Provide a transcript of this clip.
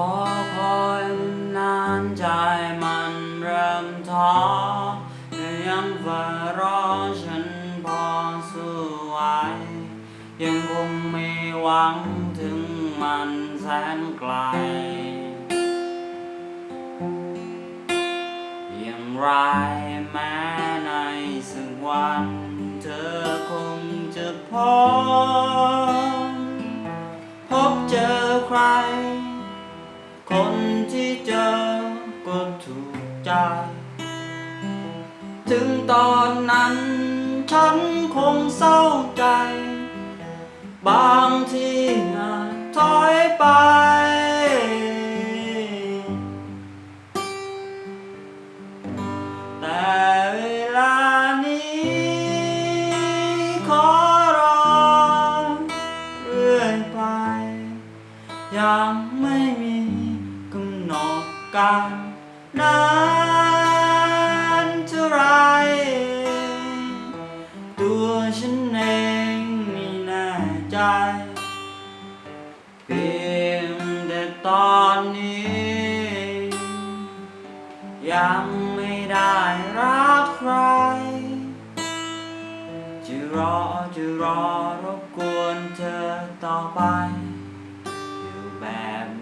ขอคอยนานใจมันเริ่มท้อแต่ยังฝ่ารอฉันพอสู้ไหวยังคงไม่หวังถึงมันแสนไกล ยังไรแม้ในสักวัน เธอคงจะพบพบเจอใคร คนที่เจอก็ถูกใจ ถึงตอนนั้นฉันคงเศร้าใจ บางทีอาจถอยไป แต่เวลานี้ขอรอเรื่อยไป ยังไม่มี กำหนดการนานเท่าไร ตัวฉันเองไม่แน่ใจ เพียงแต่ตอนนี้ ยังไม่ได้รักใคร จะรอจะรอรบกวนเธอต่อไป อยู่แบบ